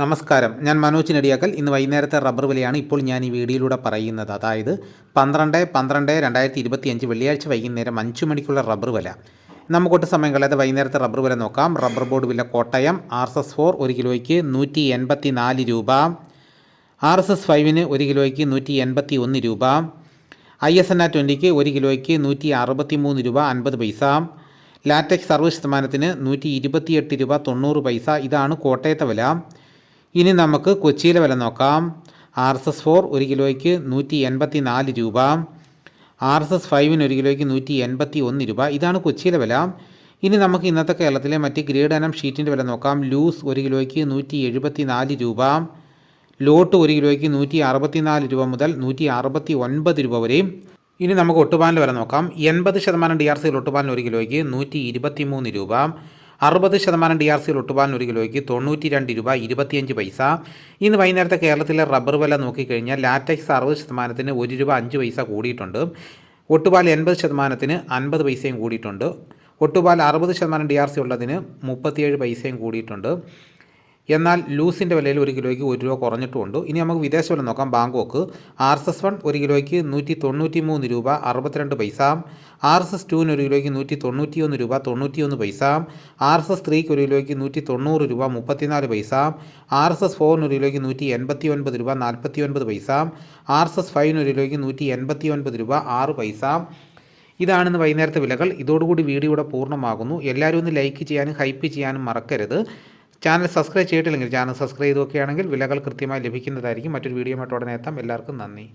നമസ്കാരം. ഞാൻ മനോജ് നെടിയാക്കൽ. ഇന്ന് വൈകുന്നേരത്തെ റബ്ബർ വിലയാണ് ഇപ്പോൾ ഞാൻ ഈ വീഡിയോയിലൂടെ പറയുന്നത്. അതായത് പന്ത്രണ്ട് പന്ത്രണ്ട് രണ്ടായിരത്തി ഇരുപത്തിയഞ്ച് വെള്ളിയാഴ്ച വൈകുന്നേരം അഞ്ച് മണിക്കുള്ള റബ്ബർ വില. നമുക്കൊട്ട് സമയം കളയാതെ വൈകുന്നേരത്തെ റബ്ബർ വില നോക്കാം. റബ്ബർ ബോർഡ് വില Kottayam R S S four ഒരു കിലോയ്ക്ക് നൂറ്റി എൺപത്തി നാല് രൂപ. ആർ എസ് എസ് ഫൈവിന് ഒരു കിലോയ്ക്ക് നൂറ്റി എൺപത്തി ഒന്ന് രൂപ. ഐ എസ് എൻ ആ ട്വന്റിക്ക് ഒരു കിലോയ്ക്ക് നൂറ്റി അറുപത്തി മൂന്ന് രൂപ അൻപത് പൈസ. ലാറ്റക്സ് സർവ ശതമാനത്തിന് നൂറ്റി ഇരുപത്തിയെട്ട് രൂപ തൊണ്ണൂറ് പൈസ. ഇതാണ് കോട്ടയത്തെ വില. ഇനി നമുക്ക് കൊച്ചിയിലെ വില നോക്കാം. ആർ എസ് എസ് ഫോർ ഒരു കിലോയ്ക്ക് നൂറ്റി എൺപത്തി നാല് രൂപ. ആർ എസ് എസ് ഫൈവിന് ഒരു കിലോയ്ക്ക് നൂറ്റി എൺപത്തി ഒന്ന് രൂപ. ഇതാണ് കൊച്ചിയിലെ വില. ഇനി നമുക്ക് ഇന്നത്തെ കേരളത്തിലെ മറ്റ് ഗ്രേഡ് അനം ഷീറ്റിന്റെ വില നോക്കാം. ലൂസ് ഒരു കിലോയ്ക്ക് നൂറ്റി എഴുപത്തി നാല് രൂപ. ലോട്ട് ഒരു കിലോയ്ക്ക് നൂറ്റി അറുപത്തി നാല് രൂപ മുതൽ നൂറ്റി അറുപത്തി ഒൻപത് രൂപ വരെയും ഇനി നമുക്ക് ഒട്ടുപാലിന്റെ വില നോക്കാം. എൺപത് ശതമാനം ഡി ആർ സിയിൽ ഒട്ടുപാലിന് ഒരു കിലോയ്ക്ക് നൂറ്റി ഇരുപത്തി മൂന്ന് രൂപ. അറുപത് ശതമാനം ഡി ആർ സിയിൽ ഒട്ടുപാലിന് ഒരു കിലോയ്ക്ക് തൊണ്ണൂറ്റി രണ്ട് രൂപ ഇരുപത്തിയഞ്ച് പൈസ. ഇന്ന് വൈകുന്നേരത്തെ കേരളത്തിലെ റബ്ബർ വില നോക്കിക്കഴിഞ്ഞാൽ ലാറ്റക്സ് അറുപത് ശതമാനത്തിന് ഒരു രൂപ അഞ്ച് പൈസ കൂടിയിട്ടുണ്ട്. ഒട്ടുപാൽ എൺപത് ശതമാനത്തിന് അൻപത് പൈസയും കൂടിയിട്ടുണ്ട്. ഒട്ടുപാൽ അറുപത് ശതമാനം ഡി ആർ സി ഉള്ളതിന് മുപ്പത്തിയേഴ് പൈസയും കൂടിയിട്ടുണ്ട്. എന്നാൽ ലൂസിന്റെ വിലയിൽ ഒരു കിലോയ്ക്ക് ഒരു രൂപ കുറഞ്ഞിട്ടുമുണ്ട്. ഇനി നമുക്ക് വിദേശ വില നോക്കാം. Bangkok R S S one ഒരു കിലോയ്ക്ക് നൂറ്റി തൊണ്ണൂറ്റി മൂന്ന് രൂപ അറുപത്തിരണ്ട് പൈസ. ആർ എസ് എസ് ടുവിന് ഒരു കിലോയ്ക്ക് നൂറ്റി തൊണ്ണൂറ്റി ഒന്ന് രൂപ തൊണ്ണൂറ്റിയൊന്ന് പൈസ. ആർ എസ് എസ് ത്രീക്ക് ഒരു കിലോയ്ക്ക് നൂറ്റി തൊണ്ണൂറ് രൂപ മുപ്പത്തിനാല് പൈസ. ആർ എസ് എസ് ഫോറിന് ഒരു കിലോയ്ക്ക് നൂറ്റി എൺപത്തി ഒൻപത് രൂപ നാൽപ്പത്തി ഒൻപത് പൈസ. ആർ എസ് എസ് ഫൈവിന് ഒരു കിലോയ്ക്ക് നൂറ്റി എൺപത്തി ഒൻപത് രൂപ ആറ് പൈസ. ഇതാണെന്ന് വൈകുന്നേരത്തെ വിലകൾ. ഇതോടുകൂടി വീഡിയോ ഇവിടെ പൂർണമാകുന്നു. എല്ലാവരും ഒന്ന് ലൈക്ക് ചെയ്യാനും ഹൈപ്പ് ചെയ്യാനും മറക്കരുത്. ചാനൽ സബ്സ്ക്രൈബ് ചെയ്തിട്ടില്ലെങ്കിൽ ചാനൽ സബ്സ്ക്രൈബ് ചെയ്തൊക്കെയാണെങ്കിൽ വിലകൾ കൃത്യമായി ലഭിക്കുന്നതായിരിക്കും. മറ്റൊരു വീഡിയോ ഉടനെ എത്താം. എല്ലാവർക്കും നന്ദി.